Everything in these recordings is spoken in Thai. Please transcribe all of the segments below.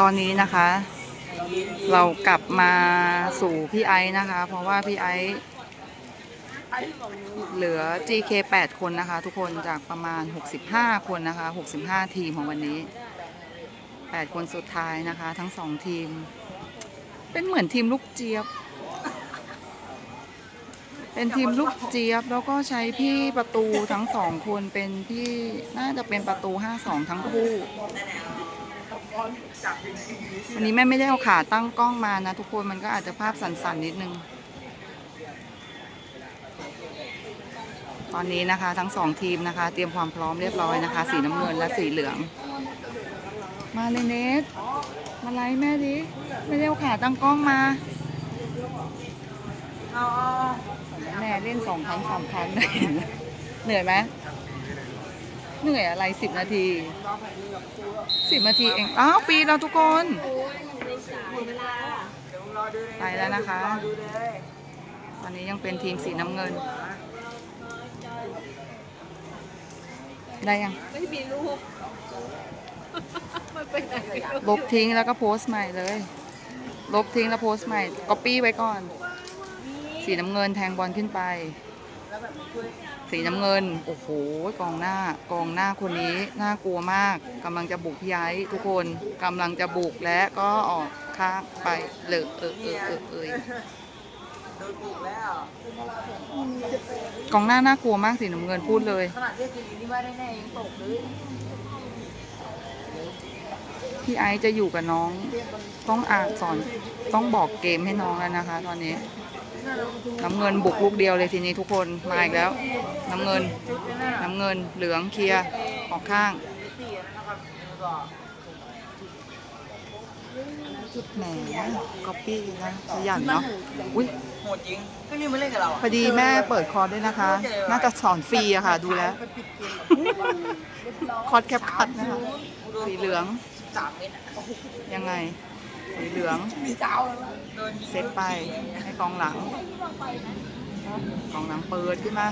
ตอนนี้นะคะ เรากลับมาสู่พี่ไอซ์นะคะ เพราะว่าพี่ไอซ์เหลือ GK 8 คนนะคะ ทุกคนจากประมาณ 65 คนนะคะ 65 ทีมของวันนี้ 8 คนสุดท้ายนะคะ ทั้ง2ทีม เป็นเหมือนทีมลูกเจี๊ยบ เป็นทีมลูกเจี๊ยบ แล้วก็ใช้พี่ประตูทั้งสองคนเป็นพี่น่าจะเป็นประตู 5-2 ทั้งคู่ วันนี้แม่ไม่ได้เอาขาตั้งกล้องมานะทุกคนมันก็อาจจะภาพสั่นๆนิดนึง ตอนนี้นะคะทั้งสองทีมนะคะ เตรียมความพร้อมเรียบร้อยนะคะ สีน้ำเงินและสีเหลือง มาเลยเนสมาไล่แม่ดิไม่ได้เอาขาตั้งกล้องมาแม่เล่นสองครั้งสามครั้งเหนื่อยไหม เหนื่อยอะไรสิบนาทีสิบนาทีเองอ้าวปีเราทุกคนไปแล้วนะคะ ตอนนี้ยังเป็นทีมสีน้ำเงิน ได้ยัง ไม่มีลูกมันไปไหนไม่รู้ลบทิ้งแล้วก็โพสต์ใหม่เลย ลบทิ้งแล้วโพสต์ใหม่ก๊อปปี้ไว้ก่อน สีน้ำเงินแทงบอลขึ้นไป สีน้ำเงิน โอ้โห กองหน้ากองหน้าคนนี้น่ากลัวมากกำลังจะบุกพี่ไอ้ทุกคนกำลังจะบุกและก็ออกข้างไปเลยเออเออเออเอยกองหน้าน่ากลัวมากสีน้ำเงินพูดเลยขนาดที่จริงที่ว่าแน่ๆยังตกเลยพี่ไอซ์จะอยู่กับน้อง ต้องอ่านสอนต้องบอกเกมให้น้องแล้วนะคะ ตอนนี้ น้ำเงินบุกลูกเดียวเลยทีนี้ทุกคน มาอีกแล้ว น้ำเงิน น้ำเงินเหลืองเคลียร์ออกข้างสี่นะครับก็แหมก๊อปปี้นะขยันเนาะอุ้ยโหดจริงก็นี่มาเล่นกับเราพอดีแม่เปิดคอร์สด้วยนะคะ น่าจะสอนฟรีอะค่ะ ดูแล้ว คอร์สแคปคัดนะคะ สีเหลืองสามเมตรยังไง สีเหลืองมีเจ้า เซตไปให้กองหลังกองหลังเปิดขึ้นมา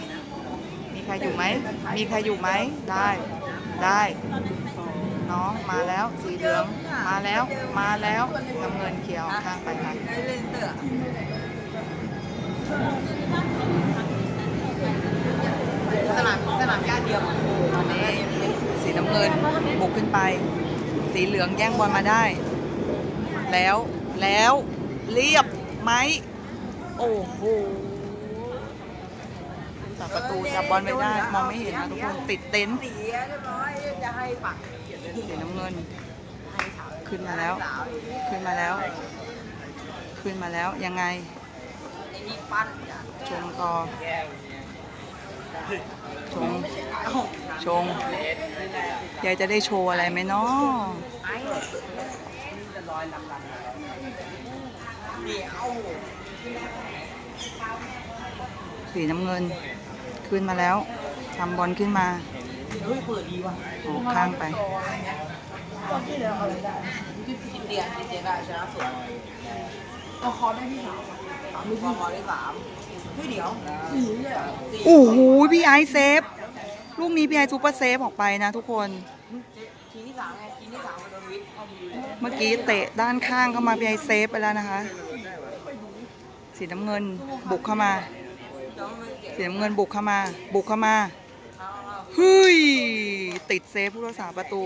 มีใครอยู่ไหม มีใครอยู่ไหม ได้ ได้ น้องมาแล้ว สีเหลือง มาแล้ว มาแล้วน้ำเงินเขียวข้างไปค่ะได้เล่นสนามสนามหญ้าเดียวตอนนี้สีน้ำเงินบุกขึ้นไป สีเหลืองแย่งบอลมาได้ แล้ว แล้ว เรียบไหม โอ้โหตัดประตูจับบอลไม่ได้ มองไม่เห็นนะทุกคนติดเต็นท์เสียเรียบร้อยจะให้ปักสีน้ำเงิน ขึ้นมาแล้ว ขึ้นมาแล้ว ขึ้นมาแล้วยังไงชงต่อชง ชง ยายจะได้โชว์อะไรไหมเนาะ สีน้ำเงิน ขึ้นมาแล้วทำบอลขึ้นมาเฮ้ยเปิดดีว่ะออกข้างไปเดียเอาอะไรได้จิตเดียนจิตเดียนได้ชนะสุดเอาคอได้ที่สามสามมือคอได้สามเฮ้ยเดี๋ยวสี่เลยโอ้โหพี่ไอเซฟ ลูกนี้พี่ไอซูเปอร์เซฟออกไปนะทุกคนทีที่สามไงทีที่สามโดนวิทเมื่อกี้เตะด้านข้างเข้ามาพี่ไอเซฟไปแล้วนะคะ สีน้ำเงินบุกเข้ามา สีน้ำเงินบุกเข้ามา บุกเข้ามาเอาเอาเฮ้ยติดเซฟผู้รักษาประตู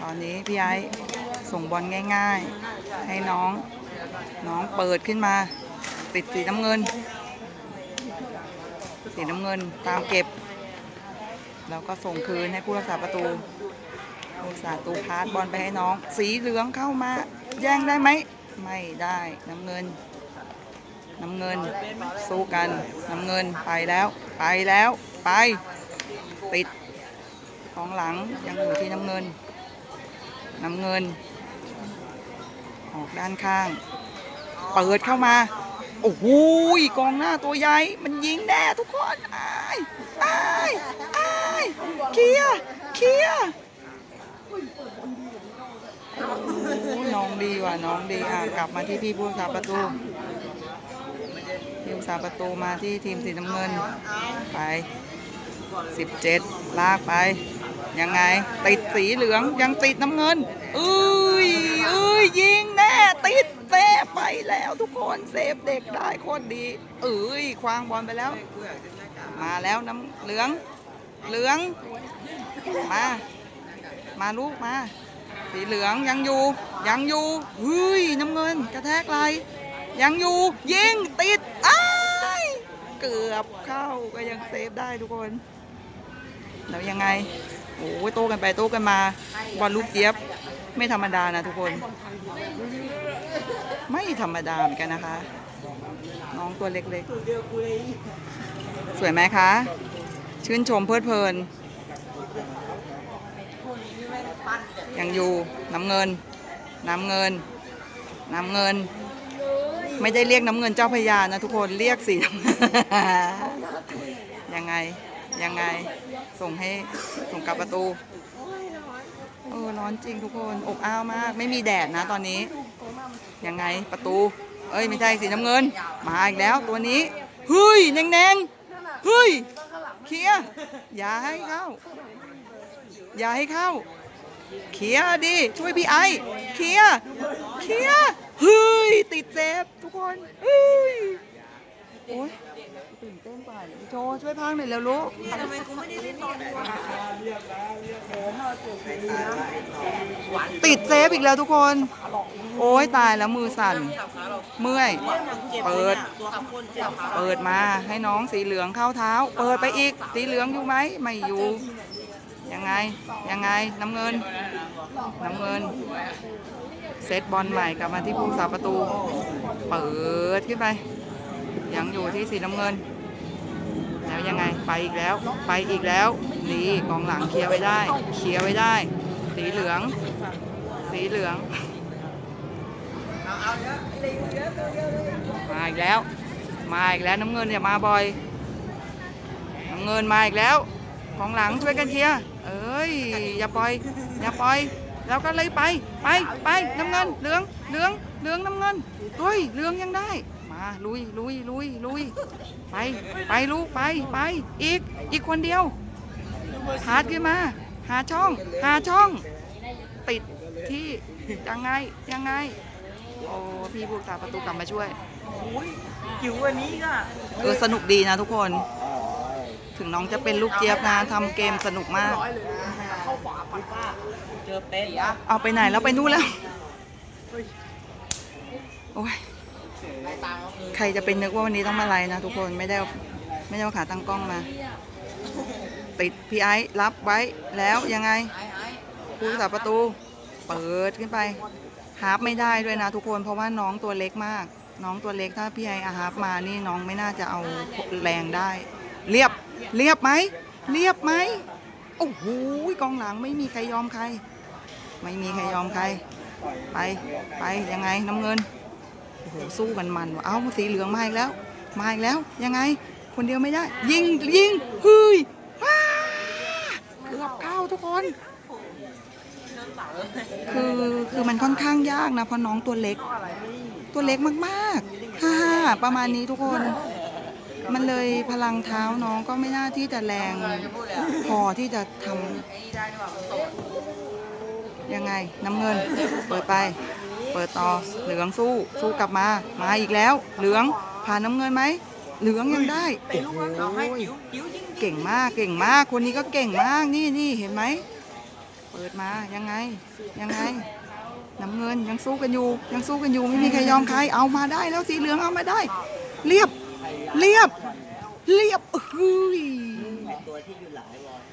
ตอนนี้พี่ไอ้ส่งบอลง่าย ๆ ให้น้อง น้องเปิดขึ้นมา ติดสีน้ำเงิน สีน้ำเงินตามเก็บ แล้วก็ส่งคืนให้ผู้รักษาประตูผู้รักษาประตูพาสบอลไปให้น้อง สีเหลืองเข้ามา แย่งได้ไหม ไม่ได้น้ำเงิน น้ำเงิน สู้กัน น้ำเงินไปแล้ว ไปแล้ว ไป ติดของหลังยังอยู่ที่น้ำเงิน น้ำเงิน ออกด้านข้าง เปิดเข้ามา โอ้โหกองหน้าตัวใหญ่ มันยิงแน่ทุกคนอายอายอายเคลียร์เคลียร์ น้องดีว่ะน้องดีอะกลับมาที่พี่ผู้รักษาประตูทีมสาประตูมาที่ทีมสีน้ำเงิน ไป 17 ลากไป ยังไง ติดสีเหลืองยังติดน้ำเงินเอ้ยเอ้ยยิงแน่ติดเซฟไปแล้วทุกคนเซฟเด็กได้โคตรดีเอ้ยควางบอลไปแล้ว มาแล้วน้ำเหลือง เหลือง มา มาลูกมา สีเหลืองยังอยู่ ยังอยู่เฮ้ยน้ำเงินกระแทกไหลยังอยู่ยิงติดอ้ายเกือบเข้าก็ยังเซฟได้ทุกคนแล้วยังไงโอ้ยโต้กันไปโต้กันมาบอลลูกเจี๊ยบไม่ธรรมดานะทุกคน ไม่ธรรมดาเหมือนกันนะคะ น้องตัวเล็กๆ สวยไหมคะ ชื่นชมเพลิดเพลินยังอยู่น้ำเงิน น้ำเงิน น้ำเงิน ไม่ได้เรียกน้ำเงินเจ้าพระยานะทุกคนเรียกสีน้ำเงินยังไงยังไง ส่งให้ส่งกลับประตูเออร้อนจริงทุกคนอบอ้าวมาก ไม่มีแดดนะตอนนี้ ยังไงประตู เอ้ยไม่ใช่สีน้ำเงิน มาอีกแล้วตัวนี้เฮ้ยแดงๆเฮ้ยเคลียอย่าให้เข้า อย่าให้เข้า เคลียร์ดิช่วยพี่ไอเคลียร์เคลียร์เฮ้ยติดเซฟทุกคนเฮ้ยโอ้ยตื่นเต้นกว่าพี่โจช่วยพังหน่อยแล้วลูกทำไมกูไม่ได้เล่นตอนนี้วะติดเซฟอีกแล้วทุกคน โอ้ยตายแล้วมือสั่น เมื่อย เปิดเจ็บขาเปิดมาให้น้องสีเหลืองเข้าเท้า เปิดไปอีก สีเหลืองอยู่ไหมไม่อยู่ ยังไง ยังไง น้ำเงิน น้ำเงิน เซตบอลใหม่กลับมาที่ผู้สาประตู เปิดขึ้นไป ยังอยู่ที่สีน้ำเงิน แล้วยังไง ไปอีกแล้ว ไปอีกแล้ว นี่กองหลังเคลียร์ไว้ได้ เคลียร์ไว้ได้ สีเหลือง สีเหลืองมาอีกแล้ว มาอีกแล้วน้ำเงินเนี่ยมาบ่อย น้ำเงินมาอีกแล้วกองหลังช่วยกันเคลียร์ ย อย่าปล่อย อย่าปล่อย แล้วก็เลยไป ไป ไป น้ำเงิน เหลือง เหลือง เหลืองน้ำเงิน เฮ้ย เหลืองยังได้ มา ลุย ลุย ลุย ลุย ไป ไปลูก ไป ไป อีก อีกคนเดียวพาดขึ้นมา หาช่อง หาช่อง ติดที่ยังไง ยังไง โอ้ พี่ผู้รักษาประตูกลับมาช่วยจิ๋ววันนี้ก็ เออ สนุกดีนะทุกคน ถึงน้องจะเป็นลูกเจี๊ยบนะทำเกมสนุกมาก เข้าขวาปัดป้าเจอเป็นอะเอาไปไหนแล้วไปนู่นแล้ว โอ้ยไปตามก็คือใครจะเป็นนึกว่าวันนี้ต้องมาไลน์นะทุกคนไม่ได้เอาไม่ได้เอาขาตั้งกล้องมา ติดพี่ไอซ์รับไว้แล้วยังไงไอ้ไอ้ผู้รักษาประตู เปิดขึ้นไปฮาร์ปไม่ได้ด้วยนะทุกคนเพราะว่าน้องตัวเล็กมาก น้องตัวเล็กถ้าพี่ไออาฮาร์ปมานี่น้องไม่น่าจะเอาแรงได้ เรียบ เรียบไหม เรียบไหม โอ้โหกองหลังไม่มีใครยอมใคร ไม่มีใครยอมใคร ไป ไปยังไงน้ำเงิน โอ้โหสู้กันมันว่ะเอ้าสีเหลืองมาอีกแล้ว มาอีกแล้ว ยังไง คนเดียวไม่ได้ ยิง ยิงเฮ้ยว้าเกือบเข้าทุกคน คือ คือมันค่อนข้างยากนะเพราะน้องตัวเล็ก ตัวเล็กมากๆฮ่าฮ่าประมาณนี้ทุกคน มันเลยพลังเท้าน้องก็ไม่น่าที่จะแรงพอที่จะทำยังไงน้ำเงิน เปิดไป เปิดต่อเหลืองสู้สู้กลับมา มาอีกแล้ว เหลืองผ่านน้ำเงินไหมเหลืองยังได้โอ้โหเอาให้จิ๋วจิ๋วยิงเก่งมากเก่งมาก คนนี้ก็เก่งมากนี่นี่เห็นไหมเปิดมายังไงยังไงน้ำเงินยังสู้กันอยู่ ยังสู้กันอยู่ไม่มีใครยอมใครเอามาได้แล้วสีเหลืองเอามาได้ เรียบ เรียบ เรียบเฮ้ย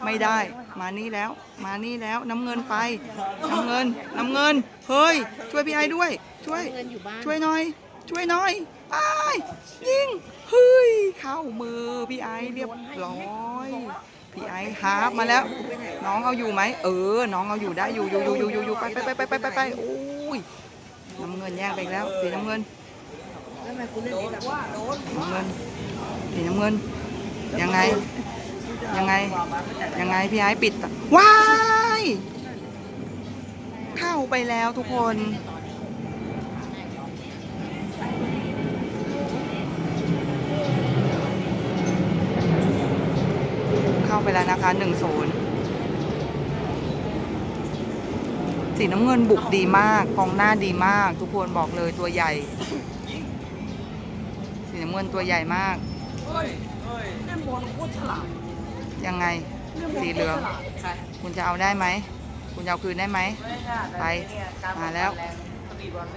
ไม่ได้ มานี่แล้ว มานี่แล้วน้ำเงินไป น้ำเงิน น้ำเงิน เฮ้ย ช่วยพี่ไอ้ด้วย ช่วยเงินอยู่บ้านช่วยหน่อย ช่วยหน่อยไปยิงเฮ้ย เข้ามือพี่ไอซ์เรียบร้อยพี่ไอซ์ฮาร์ปมาแล้ว น้องเอาอยู่ไหมเออ น้องเอาอยู่ได้อยู่อยู่อยู่อยู่อยู่อยู่ไปไปไปไปไปไปไปโอ้ยน้ำเงินแย่งไปอีกแล้วสีน้ำเงินแล้วทำไมกูเล่นเองว่าโดนน้ำเงินสีน้ำเงิน ยังไง ยังไง ยังไงพี่ไอซ์ปิดตะว้าย เข้าไปแล้วทุกคนเข้าไปแล้วนะคะหนึ่งศูนย์สีน้ำเงินบุกดีมาก กองหน้าดีมาก ทุกคนบอกเลยตัวใหญ่ น้ำเงินตัวใหญ่มากเล่นบอลโคตรฉลาดยังไงสีเหลืองคุณจะเอาได้ไหม คุณจะเอาคืนได้ไหมไปมาแล้ว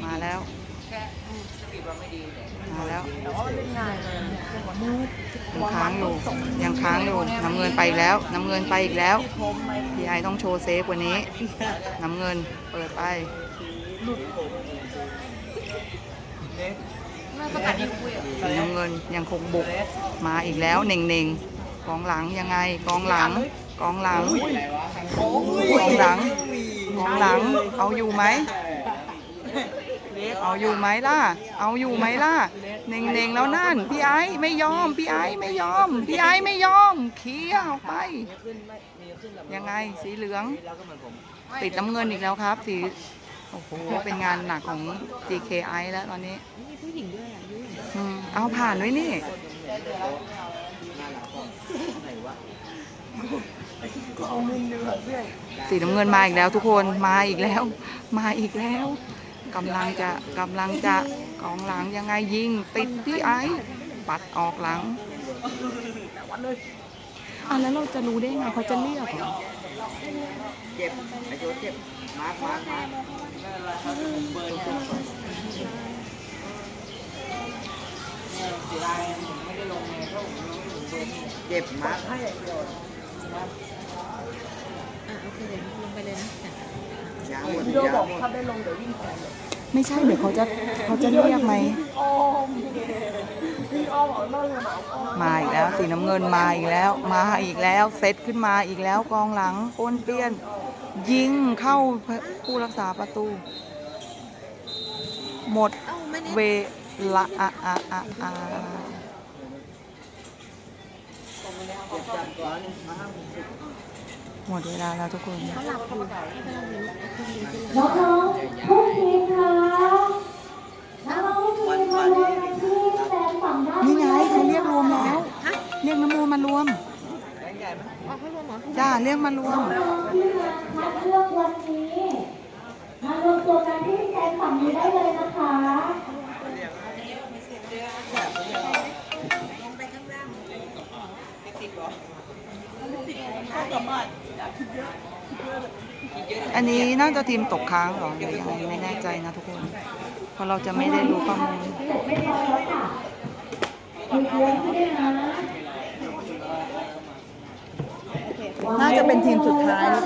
มาแล้วแค่สปีดบอลไม่ดีมาแล้วแต่ว่ามันเล่นยังค้างอยู่ยังค้างอยู่น้ำเงินไปอีกแล้วน้ำเงินไปอีกแล้วพี่ไอต้องโชว์เซฟกว่านี้น้ำเงินเปิดไป น่าจะกัดยิงคุยอะสีน้ำเงินยังคงบุกมาอีกแล้วเน่งเน่งๆกองหลังยังไงกองหลังกองหลังกองหลังกองหลังเอาอยู่ไหมเอาอยู่ไหมล่ะ เอาอยู่ไหมล่ะเน่งเน่งๆแล้วนั่น พี่ไอ้ไม่ยอม พี่ไอ้ไม่ยอม พี่ไอ้ไม่ยอมเคลียร์ออกไป ยังไงสีเหลือง ติดน้ำเงินอีกแล้วครับ สี โอ้โห เป็นงานหนักของ GKI แล้วตอนนี้มีผู้หญิงด้วยอะยุ่งอืมเอาผ่านด้วยนี่ เอามุมเดือดเรื่อยสีน้ำเงินมาอีกแล้วทุกคน มาอีกแล้ว มาอีกแล้วกำลังจะกำลังจะกองหลังยังไงยิงติดพี่ไอ้ปัดออกหลังอะแล้วเราจะรู้ได้ไงเขาจะเรียกเหรอ เจ็บไอ้โจเจ็บมาร์คมาร์คมาร์ค เสียดายผมไม่ได้ลงไงเพราะผมลงไม่ถึงเบอร์เจ็บมาให้อย่างเดียวอะโอเคเดี๋ยวลงไปเลยนะยาวหมดยาวหมดถ้าได้ลงเดี๋ยววิ่งแทนเลยไม่ใช่เดี๋ยวเขาจะเขาจะเรียกไหมอ้อมพี่อ้อมเอาหน้าเลยหนาอ้อม มาอีกแล้วสีน้ำเงินมาอีกแล้ว มาอีกแล้วเซตขึ้นมาอีกแล้วกองหลังป้วนเปี้ยน ยิงเข้าผู้รักษาประตู หมดเอ้าไม่เน้นเวลาอะอะอะอะเจ็บจัดก่อนมาห้ามหมดเวลาแล้วทุกคนเขาหลับอยู่ให้กำลังรู้ไอ้คนนี้จะน้องๆทุกทีมคะน้องๆทุกทีมมารวมกันที่แสดงฝั่งด้านนี่ไงเขาเรียกรวมแล้วเรียกน้ำโมมารวม จ้าเรียกมารวมน้องๆที่มาคัดเลือกวันนี้ มารวมตัวกันที่แสดงฝั่งนี้ได้เลยนะคะอันนี้น่าจะทีมตกค้างเหรอหรือยังไงไม่แน่ใจนะทุกคน เพราะเราจะไม่ได้รู้ข้อมูล น่าจะเป็นทีมสุดท้ายแล้ว